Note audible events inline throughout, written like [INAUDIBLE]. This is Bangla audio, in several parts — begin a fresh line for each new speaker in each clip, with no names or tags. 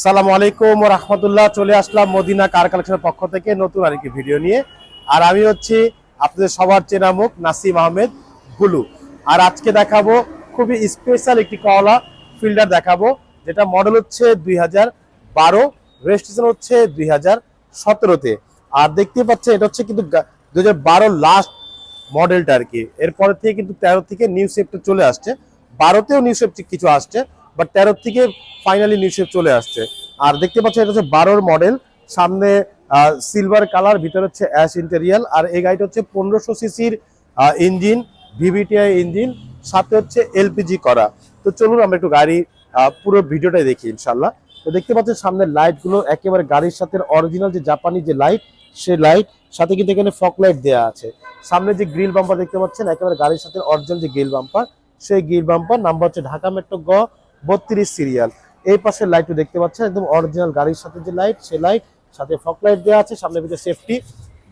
সালাম আলাইকুম রহমতুল্লাহ, চলে আসলাম মদিনা কার কালেকশনের পক্ষ থেকে নতুন আরেকটি ভিডিও নিয়ে। আর আমি হচ্ছি আপনাদের সবার চেনা মুখ নাসিম আহমেদ গুলু। আর আজকে দেখাবো খুবই স্পেশাল একটি কলা ফিল্ডার দেখাবো, যেটা মডেল হচ্ছে দুই হাজার বারো রেজিস্ট্রেশন হচ্ছে দুই হাজার সতেরোতে। আর দেখতে পাচ্ছেন, এটা হচ্ছে কিন্তু দু হাজার বারো লাস্ট মডেলটা আর কি। এরপরে থেকে কিন্তু তেরো থেকে নিউ শেপটা চলে আসছে। বারোতেও নিউ শেপ কিছু আসছে। বাট তেরো থেকে ফাইনালি নিউ শেপ চলে আসছে। আর দেখতে পাচ্ছেন এটা হচ্ছে বারোর মডেল সামনে সিলভার কালার ভিতরে হচ্ছে অ্যাশ ইন্টেরিয়াল আর এই গাড়িটা হচ্ছে পনেরোশো সিসির ইঞ্জিন ভিভিটিআই ইঞ্জিন সাথে হচ্ছে এলপিজি করা। তো চলুন আমরা একটু গাড়ি পুরো ভিডিওটাই দেখি ইনশাল্লাহ তো দেখতে পাচ্ছেন সামনের লাইটগুলো একেবারে গাড়ির সাথে অরিজিনাল যে জাপানি যে লাইট সে লাইট সাথে কিন্তু এখানে ফক লাইট দেওয়া আছে। সামনে যে গ্রিল বাম্পার দেখতে পাচ্ছেন, একেবারে গাড়ির সাথে অরিজিনাল যে গ্রিল বাম্পার সেই গ্রিল বাম্পার নাম্বার হচ্ছে ঢাকা মেট্রো গ বত্রিশ সিরিয়াল। এই পাশের লাইটও দেখতে পাচ্ছেন, একদম অরিজিনাল গাড়ির সাথে যে লাইট সে লাইট সাথে ফক লাইট দেওয়া আছে সামনে ভিতরে সেফটি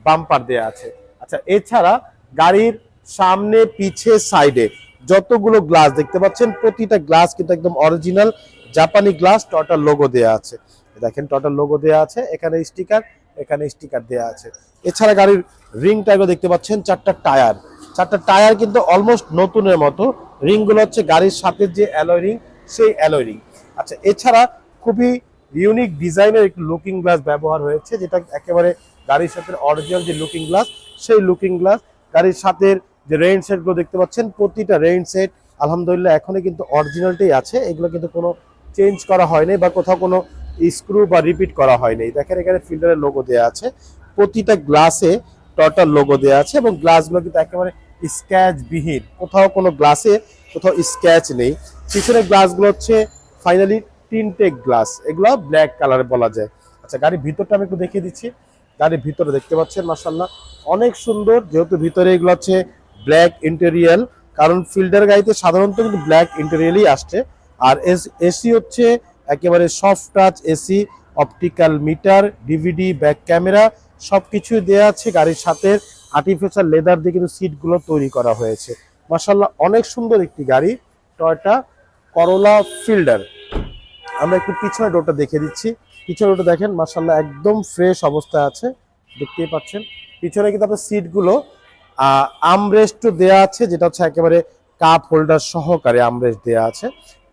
বাম্পার দেওয়া আছে। আচ্ছা এছাড়া গাড়ির সামনে পিছে সাইডে যতগুলো গ্লাস দেখতে পাচ্ছেন, প্রতিটা গ্লাস কিন্তু একদম অরিজিনাল জাপানি গ্লাস টটার লোগো দেওয়া আছে। দেখেন টটার লোগো দেওয়া আছে, এখানে স্টিকার এখানে স্টিকার দেওয়া আছে। এছাড়া গাড়ির রিং টায়ারও দেখতে পাচ্ছেন, চারটা টায়ার চারটা টায়ার কিন্তু অলমোস্ট নতুনের মতো। রিংগুলো হচ্ছে গাড়ির সাথে যে অ্যালয় রিং সেই অ্যালয় আচ্ছা এছাড়া খুবই ইউনিক ডিজাইনের একটি লুকিং গ্লাস ব্যবহার হয়েছে, যেটা একেবারে গাড়ির সাথে অরিজিনাল যে লুকিং গ্লাস সেই লুকিং গ্লাস গাড়ির সাথে যে রেইন সেটগুলো দেখতে পাচ্ছেন, প্রতিটা রেইন সেট আলহামদুলিল্লাহ এখনই কিন্তু অরিজিনালটাই আছে, এগুলো কিন্তু কোনো চেঞ্জ করা হয়নি বা কোথাও কোনো স্ক্রু বা রিপিট করা হয়নি। দেখেন এখানে ফিল্টারের লোগো দেওয়া আছে, প্রতিটা গ্লাসে টটার লোগো দেওয়া আছে এবং গ্লাসগুলো কিন্তু একেবারে স্ক্যাচ বিহীন। কোথাও কোনো গ্লাসে কোথাও স্ক্যাচ নেই। পিছনের গ্লাসগুলো হচ্ছে ফাইনালি টিনটেক গ্লাস এগুলো ব্ল্যাক কালারে বলা যায়। আচ্ছা গাড়ির ভিতরটা আমি একটু দেখিয়ে দিচ্ছি। গাড়ির ভিতরে দেখতে পাচ্ছেন মাসাল্লাহ অনেক সুন্দর, যেহেতু ভিতরে এগুলো হচ্ছে ব্ল্যাক ইন্টেরিয়াল কারণ ফিল্ডার গাড়িতে সাধারণত কিন্তু ব্ল্যাক ইন্টেরিয়ালই আসছে। আর এসি হচ্ছে একেবারে soft touch AC optical meter DVD back camera সবকিছু দেওয়া আছে গাড়ির সাথে। আর্টিফিশিয়াল লেদার দিয়ে কিন্তু সিটগুলো তৈরি করা হয়েছে। মাসাল্লাহ অনেক সুন্দর একটি গাড়ি টয়টা করোলা ফিল্ডার আমরা একটু পিছনে ডোরটা দেখে দিচ্ছি। পিছনে ডোরটা দেখেন মাসাল্লাহ একদম ফ্রেশ অবস্থায় আছে, দেখতেই পাচ্ছেন। পিছনে কিন্তু আপনার সিটগুলো আমরেস্ট দেয়া আছে, যেটা হচ্ছে একেবারে কাপ হোল্ডার সহকারে আমরেস্ট দেয়া আছে।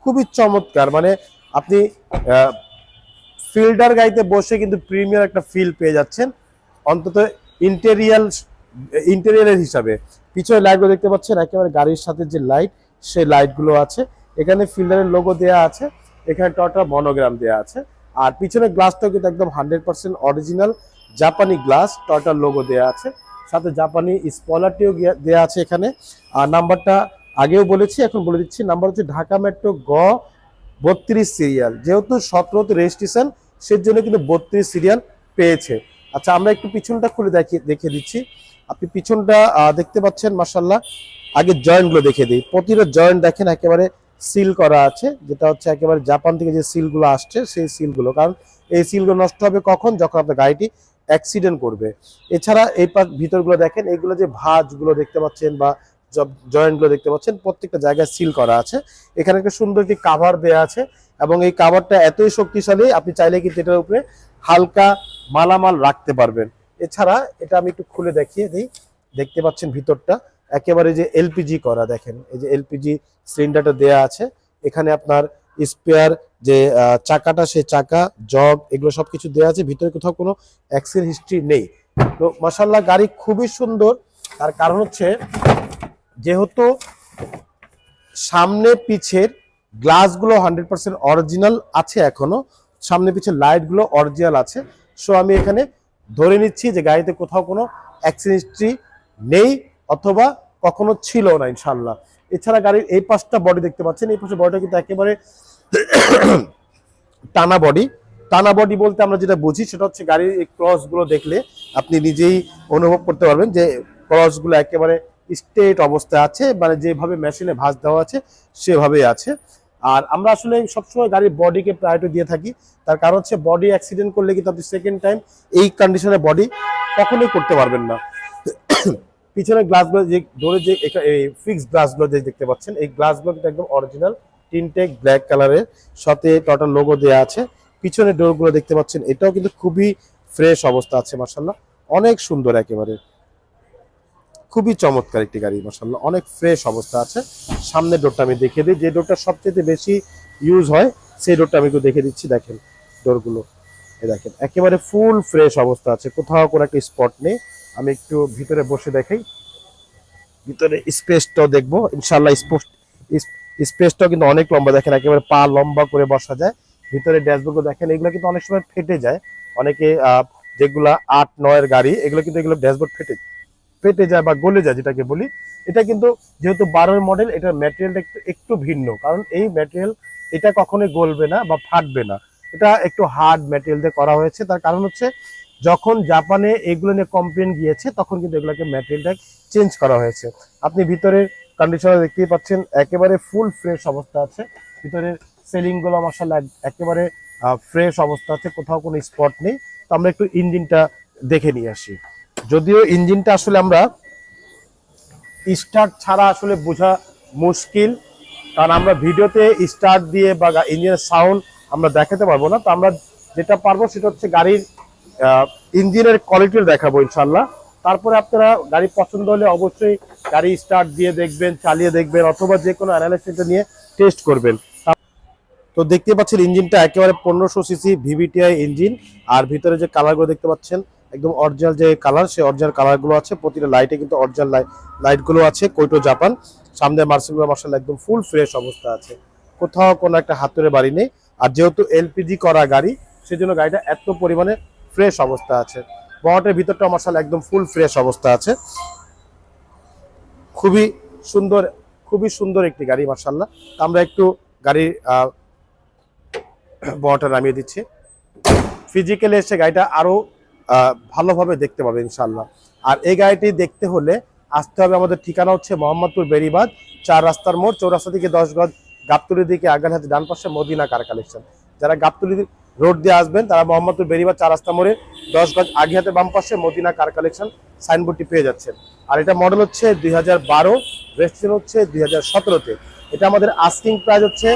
খুবই চমৎকার মানে আপনি ফিল্ডার গাড়িতে বসে কিন্তু প্রিমিয়ার একটা ফিল পেয়ে যাচ্ছেন। অন্তত ইন্টেরিয়াল ইন্টেরিয়ালের হিসাবে। পিছনে লাইটগুলো দেখতে পাচ্ছেন, একেবারে গাড়ির সাথে যে লাইট সেই লাইটগুলো আছে। এখানে ফিল্ডারের লোগো দেয়া আছে এখানে টটা মনোগ্রাম দেয়া আছে। আর পিছনের গ্লাসটাও কিন্তু একদম হান্ড্রেড পার্সেন্ট অরিজিনাল জাপানি গ্লাস টটার লোগো দেয়া আছে। সাথে জাপানি স্পলারটিও দেয়া আছে এখানে। আর নাম্বারটা আগেও বলেছি, এখন বলে দিচ্ছি। নাম্বার হচ্ছে ঢাকা মেট্রো গ, বত্রিশ সিরিয়াল যেহেতু সতেরোতে রেজিস্ট্রেশন সেজন্য কিন্তু বত্রিশ সিরিয়াল পেয়েছে। আচ্ছা আমরা একটু পিছনটা খুলে দেখিয়ে দেখে দিচ্ছি। আপনি পিছনটা দেখতে পাচ্ছেন মাসাল্লাহ আগে জয়েন্টগুলো দেখিয়ে দিই। প্রতিটা জয়েন্ট দেখেন, একেবারে সিল করা আছে, যেটা হচ্ছে একেবারে জাপান থেকে যে সিলগুলো আসছে, সেই সিলগুলো কারণ এই সিলগুলো নষ্ট হবে কখন? যখন আপনার গাড়িটি অ্যাক্সিডেন্ট করবে। এছাড়া এই পাশ ভিতরগুলো দেখেন এইগুলো যে ভাঁজগুলো দেখতে পাচ্ছেন বা জয়েন্টগুলো দেখতে পাচ্ছেন, প্রত্যেকটা জায়গায় সিল করা আছে। এখানে একটা সুন্দর একটি কাভার দেওয়া আছে এবং এই কাভারটা এতই শক্তিশালী, আপনি চাইলে কিন্তু এটার উপরে হালকা মালামাল রাখতে পারবেন। এছাড়া এটা আমি একটু খুলে দেখিয়ে দিই, দেখতে পাচ্ছেন ভিতরটা। একেবারে যে এলপিজি করা, দেখেন, এই যে এলপিজি সিলিন্ডারটা দেয়া আছে। এখানে আপনার স্পেয়ার, যে চাকাটা, সে চাকা, জগ, এগুলো সবকিছু দেওয়া আছে। ভিতরে কোথাও কোনো অ্যাক্সিডেন্ট হিস্ট্রি নেই। তো মাসাল্লাহ গাড়ি খুবই সুন্দর। তার কারণ হচ্ছে, যেহেতু সামনে পিছের গ্লাসগুলো হান্ড্রেড পার্সেন্ট অরিজিনাল আছে এখনও, সামনে পিছের লাইটগুলো অরিজিনাল আছে। সো আমি এখানে ধরে নিচ্ছি যে গাড়িতে কোথাও কোনো অ্যাক্সিডেন্ট হিস্ট্রি নেই অথবা কখনো ছিল না ইনশাল্লাহ এছাড়া গাড়ির এই পাশটা বডি দেখতে পাচ্ছেন। এই পাশে বডিটা কিন্তু একেবারে [COUGHS] টানা বডি টানা বডি বলতে আমরা যেটা বুঝি সেটা হচ্ছে গাড়ির এই ক্রসগুলো দেখলে আপনি নিজেই অনুভব করতে পারবেন যে ক্রসগুলো একেবারে স্ট্রেট অবস্থায় আছে মানে যেভাবে মেশিনে ভাঁজ দেওয়া আছে, সেভাবেই আছে। আর আমরা আসলে সবসময় গাড়ির বডিকে প্রায়োরিটি দিয়ে থাকি। তার কারণ হচ্ছে বডি অ্যাক্সিডেন্ট করলে কিন্তু আপনি সেকেন্ড টাইম এই কন্ডিশনে বডি কখনোই করতে পারবেন না। [COUGHS] পিছনের গ্লাসগুলো যে, ধরে যে ফিক্স গ্লাসগুলো যে দেখতে পাচ্ছেন, এই গ্লাসগুলো কিন্তু একদম অরিজিনাল টিনটেক ব্ল্যাক কালারের সাথে টোটাল লোগো দেওয়া আছে। পিছনের ডোরগুলো দেখতে পাচ্ছেন, এটাও কিন্তু খুবই ফ্রেশ অবস্থা আছে মার্শাল্লাহ অনেক সুন্দর একেবারে। খুবই চমৎকার একটি গাড়ি মার্শাল্লাহ অনেক ফ্রেশ অবস্থা আছে। সামনের ডোরটা আমি দেখে দিই। যে ডোরটা সবচেয়ে বেশি ইউজ হয়, সেই ডোরটা আমি একটু দেখে দিচ্ছি, দেখেন ডোরগুলো এই দেখেন, একেবারে ফুল ফ্রেশ অবস্থা আছে। কোথাও কোনো একটা স্পট নেই। আমি একটু ভিতরে বসে দেখাই। ভিতরে স্পেসটাও দেখব। ইনশাল্লাহ স্পেসটাও কিন্তু অনেক লম্বা। দেখেন, একেবারে পা লম্বা করে বসা যায়। ভিতরে ড্যাশবোর্ড দেখেন, এগুলো কিন্তু অনেক সময় ফেটে যায়। অনেকে যেগুলা আট, নয়ের গাড়ি, এগুলো কিন্তু এগুলো ড্যাশবোর্ড ফেটে ফেটে যায় বা গলে যায় যেটাকে বলি, এটা কিন্তু যেহেতু বারোর মডেল এটার ম্যাটেরিয়ালটা একটু একটু ভিন্ন। কারণ এই ম্যাটেরিয়াল এটা কখনোই গলবে না বা ফাটবে না। এটা একটু হার্ড ম্যাটেরিয়াল দিয়ে করা হয়েছে। তার কারণ হচ্ছে, যখন জাপানে এগুলো নিয়ে কমপ্লেন গিয়েছে, তখন কিন্তু এগুলোকে ম্যাটেরিয়ালটা চেঞ্জ করা হয়েছে। আপনি ভিতরের কন্ডিশনার দেখতেই পাচ্ছেন, একেবারে ফুল ফ্রেশ অবস্থা আছে। ভিতরের সেলিংগুলো মাসাল্লাহ একেবারে ফ্রেশ অবস্থা আছে। কোথাও কোনো স্পট নেই। তো আমরা একটু ইঞ্জিনটা দেখে নিয়ে আসি। যদিও ইঞ্জিনটা আসলে আমরা স্টার্ট ছাড়া আসলে বোঝা মুশকিল, কারণ আমরা ভিডিওতে স্টার্ট দিয়ে বা ইঞ্জিনের সাউন্ড আমরা দেখাতে পারব না। তো আমরা যেটা পারব সেটা হচ্ছে গাড়ির ইঞ্জিনের কোয়ালিটি দেখাবো ইনশাল্লাহ তারপরে আপনারা গাড়ি পছন্দ হলে অবশ্যই গাড়ি স্টার্ট দিয়ে দেখবেন, চালিয়ে দেখবেন, অথবা যে কোনো অ্যানালাইসিসটা নিয়ে টেস্ট করবেন। তো দেখতে পাচ্ছেন ইঞ্জিনটা একেবারে পনেরোশো সিসি ভিভিটিআই ইঞ্জিন, আর ভিতরে যে কালারগুলো দেখতে পাচ্ছেন একদম অরিজিনাল যে কালার সেই অরিজিনাল কালারগুলো আছে। প্রতিটা লাইটে কিন্তু অরিজিনাল লাইটগুলো আছে কৈটো জাপান সামনে মার্সেলগুলো মার্শাল একদম ফুল ফ্রেশ অবস্থা আছে। কোথাও কোনো একটা হাতুড়ে বাড়ি নেই। আর যেহেতু এলপিজি করা গাড়ি সেজন্য গাড়িটা এত পরিমাণে ফ্রেশ অবস্থা আছে। বহটের ভিতরটা মার্শাল একদম ফুল ফ্রেশ অবস্থা আছে। খুবই সুন্দর খুবই সুন্দর একটি গাড়ি মার্শাল্লাহ। আমরা একটু গাড়ির আহ, বহরটা নামিয়ে দিচ্ছি। ফিজিক্যালি এসে গাড়িটা আরও আহ, ভালোভাবে দেখতে পাবে ইনশাল্লাহ আর এই গাড়িটি দেখতে হলে আসতে হবে আমাদের ঠিকানা হচ্ছে মোহাম্মদপুর বেরিবাদ চার রাস্তার মোড়, চৌরাস্তা থেকে দশ গজ গাবতলির দিকে আগান হাতে ডান পাশে মদিনা কার কালেকশন যারা গাবতলি রোড দিয়ে আসবেন, তারা মোহাম্মদপুর বেরিবাদ চার রাস্তা মোড়ে দশ গজ আগে হাতে বাম পাশে মদিনা কার কালেকশন সাইনবোর্ডটি পেয়ে যাচ্ছেন। আর এটা মডেল হচ্ছে দুই হাজার বারো রেজিস্ট্রেশন হচ্ছে দুই হাজার সতেরোতে। এটা আমাদের আস্কিং প্রাইস হচ্ছে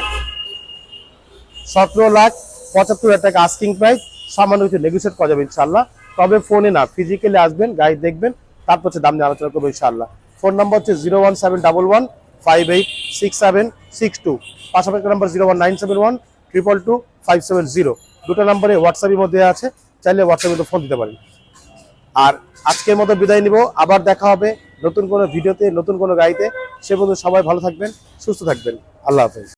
সতেরো লাখ পঁচাত্তর হাজার টাকা আস্কিং প্রাইস সামান্য কিছু নেগোসিয়েট করা যাবে ইনশাল্লাহ তবে ফোনে না ফিজিক্যালি আসবেন গাড়ি দেখবেন, তারপর হচ্ছে দাম নিয়ে আলোচনা করব ইনশাল্লাহ ফোন নাম্বার হচ্ছে zero one seven double one five eight six seven six two পাশাপাশি number zero one nine seven one triple two five seven zero দুটো নম্বরে হোয়াটসঅ্যাপের মধ্যে আছে, চাইলে হোয়াটসঅ্যাপে ফোন দিতে পারেন। আর আজকের মতো বিদায় নিব, আবার দেখা হবে নতুন কোনো ভিডিওতে, নতুন কোনো গাড়িতে। সে পর্যন্ত সবাই ভালো থাকবেন, সুস্থ থাকবেন। আল্লাহ হাফেজ।